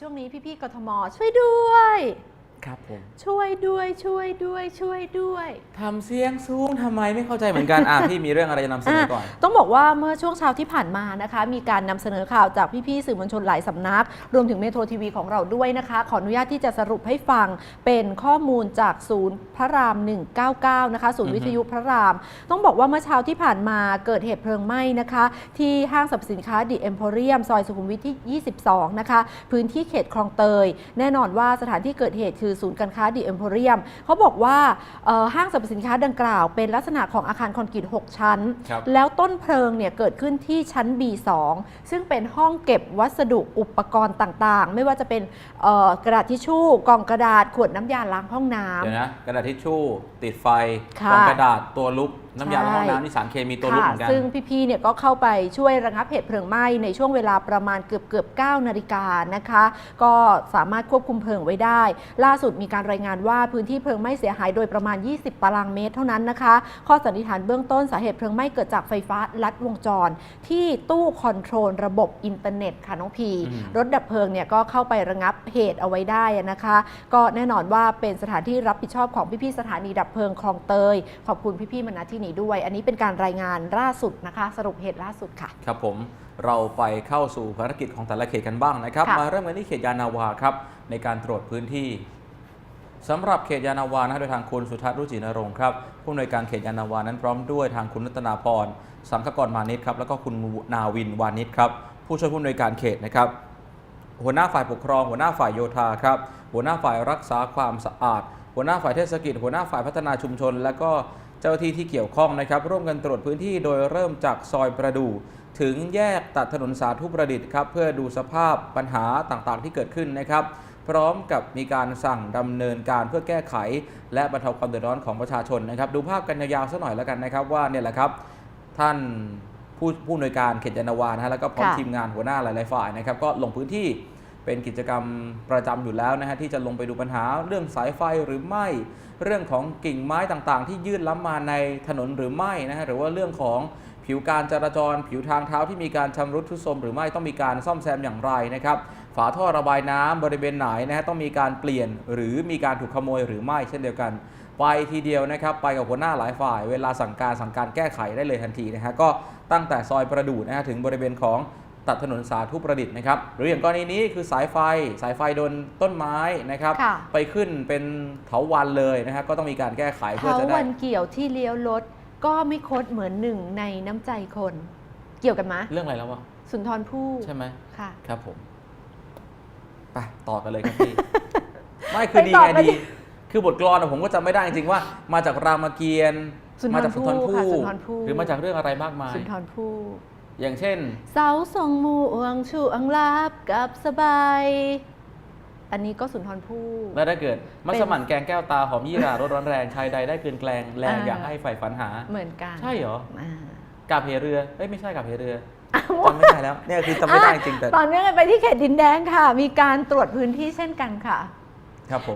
ช่วงนี้พี่ๆกทมช่วยด้วย ครับผมช่วยด้วยช่วยด้วยช่วยด้วยทำเสียงสูงทำไมไม่เข้าใจเหมือนกันอะพี่มีเรื่องอะไรจะนำเสนอก่อน ต้องบอกว่าเมื่อช่วงเช้าที่ผ่านมานะคะ มีการนำเสนอข่าวจากพี่ๆสื่อมวลชนหลายสำนัก รวมถึงเมโทรทีวีของเราด้วยนะคะ ขออนุญาตที่จะสรุปให้ฟังเป็นข้อมูลจากศูนย์พระราม 199 นะคะ ศูนย์อือฮึวิทยุพระราม ต้องบอกว่าเมื่อเช้าที่ผ่านมาเกิดเหตุเพลิงไหม้นะคะ ที่ห้างสรรพสินค้าดิเอ็มโพเรียมซอยสุขุมวิทที่ 22 นะคะ พื้นที่เขตคลองเตย แน่นอนว่าสถานที่เกิดเหตุคือศูนย์การค้าดิเอ็มโพเรียมเขาบอกว่าเอ่อห้างสรรพสินค้าดังกล่าว เป็นลักษณะของอาคารคอนกรีต6 ชั้นครับแล้วต้นเพลิงเนี่ยเกิดขึ้นที่ชั้น B2 ซึ่งเป็นห้องเก็บวัสดุอุปกรณ์ต่างๆ ไม่ว่าจะเป็นเอ่อกระดาษทิชชู่กล่องกระดาษขวดน้ำยาล้างห้องน้ำเดี๋ยวนะกระดาษทิชชู่ติดไฟค่ะกล่องกระดาษตัวลุก น้ำยาล้างห้องใช่น้ำนี่สารเคมีตัวลุกค่ะเหมือนกัน ซึ่งพี่ๆเนี่ยก็เข้าไปช่วยระงับเหตุเพลิงไหม้ในช่วงเวลาประมาณเกือบเกือบ9นาฬิกานะคะ ก็สามารถควบคุมเพลิงไว้ได้ ล่าสุดมีการรายงานว่าพื้นที่เพลิงไหม้เสียหายโดยประมาณ 20 ตารางเมตรเท่านั้นนะคะ ข้อสันนิษฐานเบื้องต้นสาเหตุเพลิงไหม้เกิดจากไฟฟ้าลัดวงจร ที่ตู้คอนโทรลระบบอินเทอร์เน็ตค่ะน้องพีอืมรถดับเพลิงเนี่ยก็เข้าไประงับเหตุเอาไว้ได้นะคะ ก็แน่นอนว่าเป็นสถานที่รับผิดชอบของพี่ๆสถานีดับเพลิงคลองเตย ขอบคุณพี่ๆมาณที่นี้ด้วย อันนี้เป็นการรายงานล่าสุดนะคะ สรุปเหตุล่าสุดค่ะ ครับผมเราไปเข้าสู่ภารกิจของแต่ละเขตกันบ้างนะครับ ค่ะ มาเริ่มกันที่เขตยานาวาครับในการตรวจพื้นที่สำหรับเขตยานาวานะโดยทางคุณสุทัศน์รุจินรงค์ครับผู้อำนวยการเขตยานาวานั้นพร้อมด้วยทางคุณรัตนาพรสังฆกรมานิตครับแล้วก็คุณนาวินวานิชครับผู้ช่วยผู้อำนวยการเขตนะครับ หัวหน้าฝ่ายปกครอง หัวหน้าฝ่ายโยธาครับ หัวหน้าฝ่ายรักษาความสะอาด หัวหน้าฝ่ายเทศกิจ หัวหน้าฝ่ายพัฒนาชุมชน และก็เจ้าหน้าที่ที่เกี่ยวข้องนะครับ ร่วมกันตรวจพื้นที่โดยเริ่มจากซอยประดู่ถึงแยกตัดถนนสาธุประดิษฐ์ครับเพื่อดูสภาพปัญหาต่างๆ ที่เกิดขึ้นนะครับ พร้อมกับมีการสั่งดำเนินการเพื่อแก้ไข และบรรเทาความเดือดร้อนของประชาชนนะครับ ดูภาพกันยาวๆสักหน่อยแล้วกันนะครับ ว่าเนี่ยแหละครับ ท่านผู้ผู้อำนวยการเขตยานนาวานะฮะแล้วก็พร้อมค่ะทีมงานหัวหน้าหลายๆฝ่ายนะครับ ก็ลงพื้นที่ เป็นกิจกรรมประจำอยู่แล้วนะฮะที่จะลงไปดูปัญหาเรื่องสายไฟหรือไม่ เรื่องของกิ่งไม้ต่างๆ ที่ยื่นล้ำมาในถนนหรือไม่นะฮะหรือว่าเรื่องของผิวการจราจร ผิวทางเท้าที่มีการชำรุดทรุดโทรมหรือไม่ต้องมีการซ่อมแซมอย่างไรนะครับ ฝาท่อระบายน้ำบริเวณไหนนะฮะต้องมีการเปลี่ยนหรือมีการถูกขโมยหรือไม่เช่นเดียวกัน ไปทีเดียวนะครับไปกับหัวหน้าหลายฝ่าย เวลาสั่งการสั่งการแก้ไขได้เลยทันทีนะฮะก็ตั้งแต่ซอยประดู่นะฮะถึงบริเวณของ ตัดถนนสาธุประดิษฐ์นะครับหรืออย่างกรณีนี้คือสายไฟสายไฟโดนต้นไม้นะครับค่ะไปขึ้นเป็นเถาวันเลยนะฮะก็ต้องมีการแก้ไขเพื่อเขาจะได้วันเกี่ยวที่เลี้ยวรถก็ไม่คดเหมือนหนึ่งในน้ำใจคน เกี่ยวกันไหมเรื่องอะไรแล้ววะสุนทรภู่ใช่ไหมค่ะครับผมไปต่อกันเลยครับพี่ไม่คือดีไปต่อไงกันดี คือบทกลอนอะผมก็จำไม่ได้จริงๆว่า มาจากรามเกียรติ์สุนทรมาจากสุนทรภู่ภู่ค่ะสุนทรภู่หรือมาจากเรื่องอะไรมากมาย สุนทรภู่ อย่างเช่น เสาทรงมูอวงชูอังลาบกับสบาย อันนี้ก็สุนทรภู่ แล้วถ้าเกิด มัสมั่นแกงแก้วตาหอมยี่หรารสร้อนแรงชายใดได้เกินแกลงแรงอ่าอยากให้ใฝ่ฝันหา เหมือนกัน ใช่เหรออ่ากาบเพเรือเอ้ยไม่ใช่กาบเพเรือจำไม่ได้แล้วเนี่ยคือจำไม่ได้จริงแต่ต่อเนื่องกันไปที่เขตดินแดงค่ะ มีการตรวจพื้นที่เช่นกันค่ะครับผม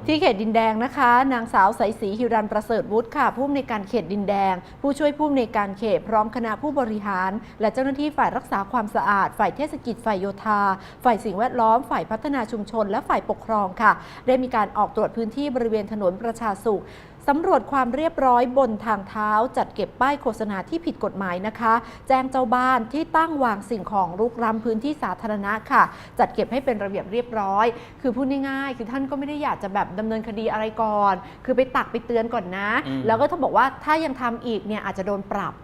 ที่เขตดินแดงนะคะ นางสาวใสศรีหิรันประเสริฐวุฒิค่ะ ผู้อำนวยการเขตดินแดง ผู้ช่วยผู้อำนวยการเขตพร้อมคณะผู้บริหาร และเจ้าหน้าที่ฝ่ายรักษาความสะอาด ฝ่ายเทศกิจฝ่ายโยธา ฝ่ายสิ่งแวดล้อม ฝ่ายพัฒนาชุมชน และฝ่ายปกครองค่ะ ได้มีการออกตรวจพื้นที่บริเวณถนนประชาสุข สำรวจความเรียบร้อยบนทางเท้าจัดเก็บป้ายโฆษณาที่ผิดกฎหมายนะคะ แจ้งเจ้าบ้านที่ตั้งวางสิ่งของรุกล้ำพื้นที่สาธารณะค่ะ จัดเก็บให้เป็นระเบียบเรียบร้อย คือพูดง่ายๆ คือท่านก็ไม่ได้อยากจะแบบดำเนินคดีอะไรก่อน คือไปตักไปเตือนก่อนนะอืมแล้วก็ถ้าบอกว่าถ้ายังทำอีกเนี่ยอาจจะโดนปรับ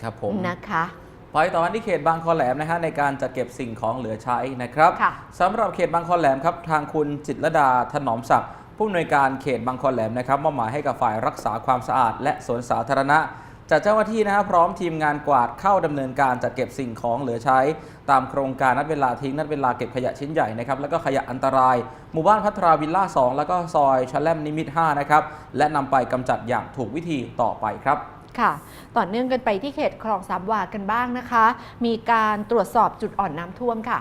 ครับผมนะคะไปต่อกันที่เขตบางคอแหลมนะฮะในการจัดเก็บสิ่งของเหลือใช้นะครับค่ะสำหรับเขตบางคอแหลมครับทางคุณจิตรลดาถนอมศักดิ์ ผู้อำนวยการเขตบางคอแหลมนะครับมอบหมายให้กับฝ่ายรักษาความสะอาด และสวนสาธารณะจัดเจ้าหน้าที่นะฮะพร้อมทีมงานกวาดเข้าดำเนินการจัดเก็บสิ่งของเหลือใช้ ตามโครงการนัดเวลาทิ้งนัดเวลาเก็บขยะชิ้นใหญ่นะครับแล้วก็ขยะอันตราย หมู่บ้านพัทราวิลล่า 2 แล้วก็ซอยชแลมนิมิต5นะครับและนำไปกำจัดอย่างถูกวิธีต่อไปครับค่ะ ต่อเนื่องกันไปที่เขตคลองสามวากันบ้างนะคะ มีการตรวจสอบจุดอ่อนน้ำท่วมค่ะ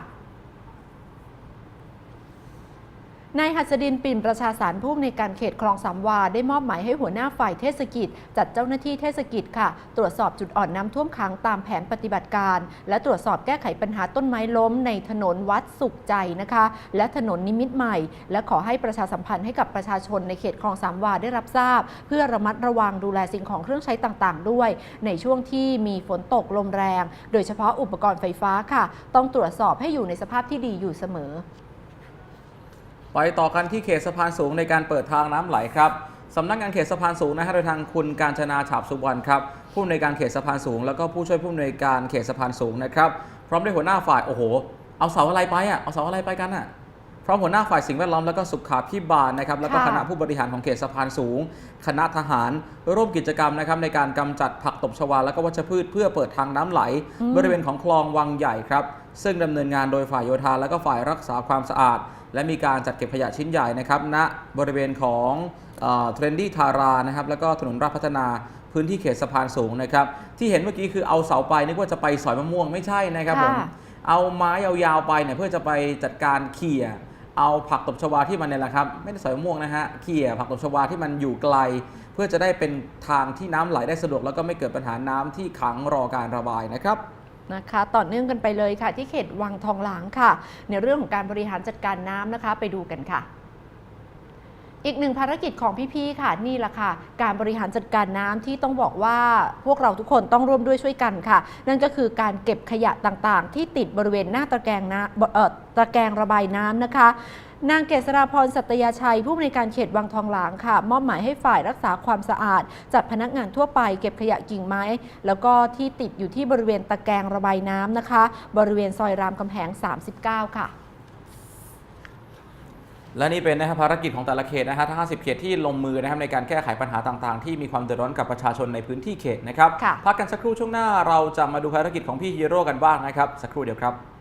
นายหัสดินปิ่นประชาสารผู้อำนวยการเขตคลองสามวา ได้มอบหมายให้หัวหน้าฝ่ายเทศกิจ จัดเจ้าหน้าที่เทศกิจค่ะ ตรวจสอบจุดอ่อนน้ำท่วมขังตามแผนปฏิบัติการ และตรวจสอบแก้ไขปัญหาต้นไม้ล้มในถนนวัดสุขใจนะคะ และถนนนิมิตใหม่ และขอให้ประชาสัมพันธ์ให้กับประชาชนในเขตคลองสามวาได้รับทราบ เพื่อระมัดระวังดูแลสิ่งของเครื่องใช้ต่างๆ ด้วย ในช่วงที่มีฝนตกลมแรง โดยเฉพาะอุปกรณ์ไฟฟ้าค่ะ ต้องตรวจสอบให้อยู่ในสภาพที่ดีอยู่เสมอ ไปต่อกันที่เขตสะพานสูงในการเปิดทางน้ำไหลครับสำนักงานเขตสะพานสูงนะฮะโดยทางคุณการชนาฉาบสุวรรณครับผู้อำนวยการเขตสะพานสูง แล้วก็ผู้ช่วยผู้อำนวยการเขตสะพานสูงนะครับพร้อมด้วยหัวหน้าฝ่ายโอ้โห เอาเสาอะไรไปอะเอาเสาอะไรไปกันอะพร้อมหัวหน้าฝ่ายสิ่งแวดล้อมแล้วก็สุขาพิบาลนะครับแล้วก็ค่ะคณะผู้บริหารของเขตสะพานสูง คณะทหาร ร่วมกิจกรรมนะครับในการกำจัดผักตบชวาแล้วก็วัชพืชเพื่อเปิดทางน้ำไหลอืมบริเวณของคลองวังใหญ่ครับซึ่งดำเนินงานโดยฝ่ายโยธาและก็ฝ่ายรักษาความสะอาด และมีการจัดเก็บขยะชิ้นใหญ่นะครับณบริเวณของเทรนดี้ทารานะครับแล้วก็ถนนราชพัฒนาพื้นที่เขตสะพานสูงนะครับ ที่เห็นเมื่อกี้คือเอาเสาไปนึกว่าจะไปสอยมะม่วงไม่ใช่นะครับผมค่ะเอาไม้ยาวๆไปเนี่ยเพื่อจะไปจัดการเขี่ยเอาผักตบชวาที่มันเนี่ยแหละครับไม่ได้สอยมะม่วงนะฮะเขี่ยผักตบชวาที่มันอยู่ไกล เพื่อจะได้เป็นทางที่น้ำไหลได้สะดวกแล้วก็ไม่เกิดปัญหาน้ำที่ขังรอการระบายนะครับ นะคะต่อเนื่องกันไปเลยค่ะ ที่เขตวังทองหลางค่ะ ในเรื่องของการบริหารจัดการน้ำนะคะ ไปดูกันค่ะอีกหนึ่งภารกิจของพี่ๆ ค่ะนี่แหละค่ะ การบริหารจัดการน้ำที่ต้องบอกว่าพวกเราทุกคนต้องร่วมด้วยช่วยกันค่ะ นั่นก็คือการเก็บขยะต่างๆ ที่ติดบริเวณหน้าตะแกรงน้ำเอ่อตะแกรงระบายน้ำนะคะ นางเกษราพรสัตยาชัย ผู้อำนวยการเขตวังทองหลางค่ะ มอบหมายให้ฝ่ายรักษาความสะอาด จัดพนักงานทั่วไปเก็บขยะกิ่งไม้ แล้วก็ที่ติดอยู่ที่บริเวณตะแกรงระบายน้ำนะคะ บริเวณซอยรามคำแหง 39 ค่ะและนี่เป็นนะครับภารกิจของแต่ละเขตนะฮะทั้ง 50 เขตที่ลงมือนะครับในการแก้ไขปัญหาต่างๆ ที่มีความเดือดร้อนกับประชาชนในพื้นที่เขตนะครับค่ะพักกันสักครู่ช่วงหน้าเราจะมาดูภารกิจของพี่ฮีโร่กันบ้างนะครับสักครู่เดียวครับ